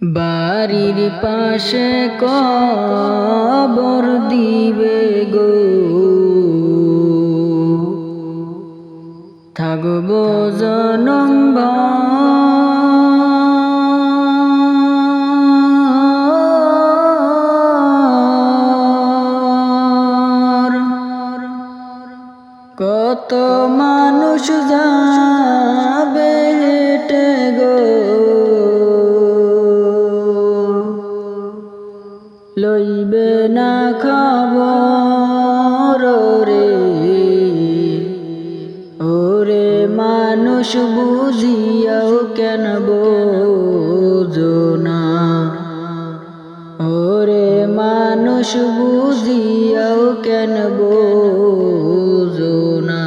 বাড়ির পাশে কবর দিবে গো থাকব জনম। কত মানুষ যাবে লইবে না খবর রে। ওরে মানুষ বুঝিয়াও কেন বোঝো না। ওরে মানুষ বুঝিয়াও কেন বোঝো না।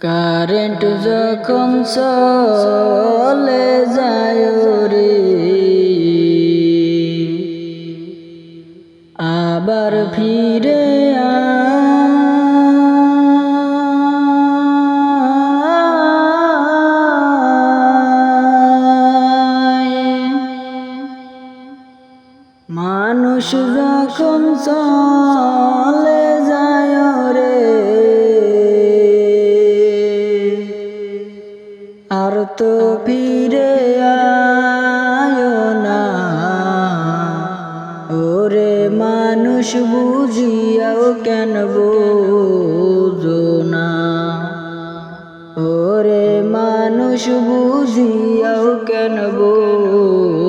কারেন্ট যখন চলে যায় আবার ফিরে। মানুষ যখন চলে যায় রে আর তো ফিরে আয় মানুষ বুঝিয়াও কেন বোঝো না? ওরে মানুষ বুঝিয়াও কেন বোঝো